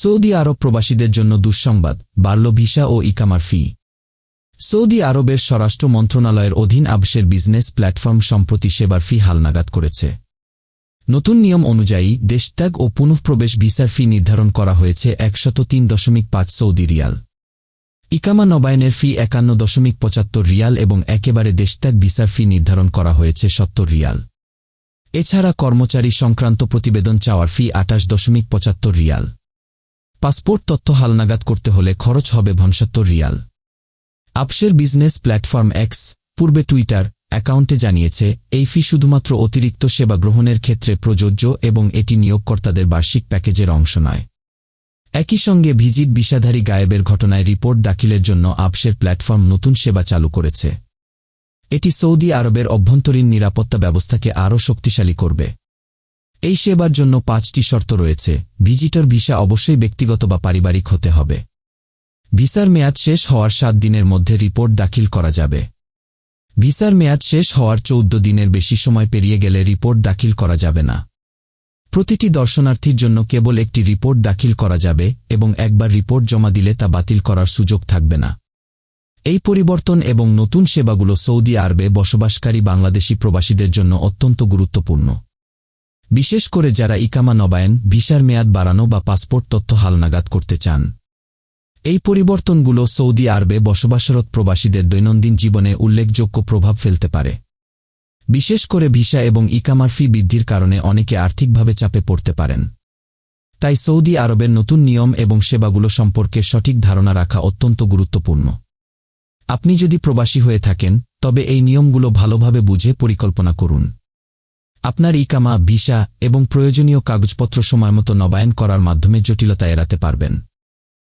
Saudi আরব প্রবাসীদের জন্য দুঃসংবাদ, বাড়ল ভিসা ও ইকামার ফি। সৌদি আরবের স্বরাষ্ট্র মন্ত্রণালয়ের অধীন আবসের বিজনেস প্ল্যাটফর্ম সম্প্রতি সেবার ফি হালনাগাদ করেছে। নতুন নিয়ম অনুযায়ী দেশত্যাগ ও পুনঃপ্রবেশ ভিসার ফি নির্ধারণ করা হয়েছে একশত তিন দশমিক পাঁচ সৌদি রিয়াল। ইকামা নবায়নের ফি একান্ন দশমিক পঁচাত্তর রিয়াল এবং একেবারে দেশত্যাগ ভিসার ফি নির্ধারণ করা হয়েছে সত্তর রিয়াল। এছাড়া কর্মচারী সংক্রান্ত প্রতিবেদন চাওয়ার ফি আটাশ দশমিক পঁচাত্তর রিয়াল। পাসপোর্ট তথ্য হালনাগাদ করতে হলে খরচ হবে ভনসত্তর রিয়াল। আপসের বিজনেস প্ল্যাটফর্ম এক্স পূর্বে টুইটার, অ্যাকাউন্টে জানিয়েছে, এই ফি শুধুমাত্র অতিরিক্ত সেবা গ্রহণের ক্ষেত্রে প্রযোজ্য এবং এটি নিয়োগকর্তাদের বার্ষিক প্যাকেজের অংশ নয়। একই সঙ্গে ভিজিট বিষাধারী গায়েবের ঘটনায় রিপোর্ট দাখিলের জন্য আপসের প্ল্যাটফর্ম নতুন সেবা চালু করেছে। এটি সৌদি আরবের অভ্যন্তরীণ নিরাপত্তা ব্যবস্থাকে আরও শক্তিশালী করবে। এই সেবার জন্য পাঁচটি শর্ত রয়েছে। ভিজিটর ভিসা অবশ্যই ব্যক্তিগত বা পারিবারিক হতে হবে। ভিসার মেয়াদ শেষ হওয়ার সাত দিনের মধ্যে রিপোর্ট দাখিল করা যাবে। ভিসার মেয়াদ শেষ হওয়ার চৌদ্দ দিনের বেশি সময় পেরিয়ে গেলে রিপোর্ট দাখিল করা যাবে না। প্রতিটি দর্শনার্থীর জন্য কেবল একটি রিপোর্ট দাখিল করা যাবে এবং একবার রিপোর্ট জমা দিলে তা বাতিল করার সুযোগ থাকবে না। এই পরিবর্তন এবং নতুন সেবাগুলো সৌদি আরবে বসবাসকারী বাংলাদেশি প্রবাসীদের জন্য অত্যন্ত গুরুত্বপূর্ণ। বিশেষ করে যারা ইকামা নবায়ন, ভিসার মেয়াদ বাড়ানো বা পাসপোর্ট তথ্য হালনাগাদ করতে চান। এই পরিবর্তনগুলো সৌদি আরবে বসবাসরত প্রবাসীদের দৈনন্দিন জীবনে উল্লেখযোগ্য প্রভাব ফেলতে পারে। বিশেষ করে ভিসা এবং ইকামার ফি বৃদ্ধির কারণে অনেকে আর্থিকভাবে চাপে পড়তে পারেন। তাই সৌদি আরবের নতুন নিয়ম এবং সেবাগুলো সম্পর্কে সঠিক ধারণা রাখা অত্যন্ত গুরুত্বপূর্ণ। আপনি যদি প্রবাসী হয়ে থাকেন, তবে এই নিয়মগুলো ভালোভাবে বুঝে পরিকল্পনা করুন। আপনার ইকামা ভিসা এবং প্রয়োজনীয় কাগজপত্র সময়মতো নবায়ন করার মাধ্যমে জটিলতা এড়াতে পারবেন।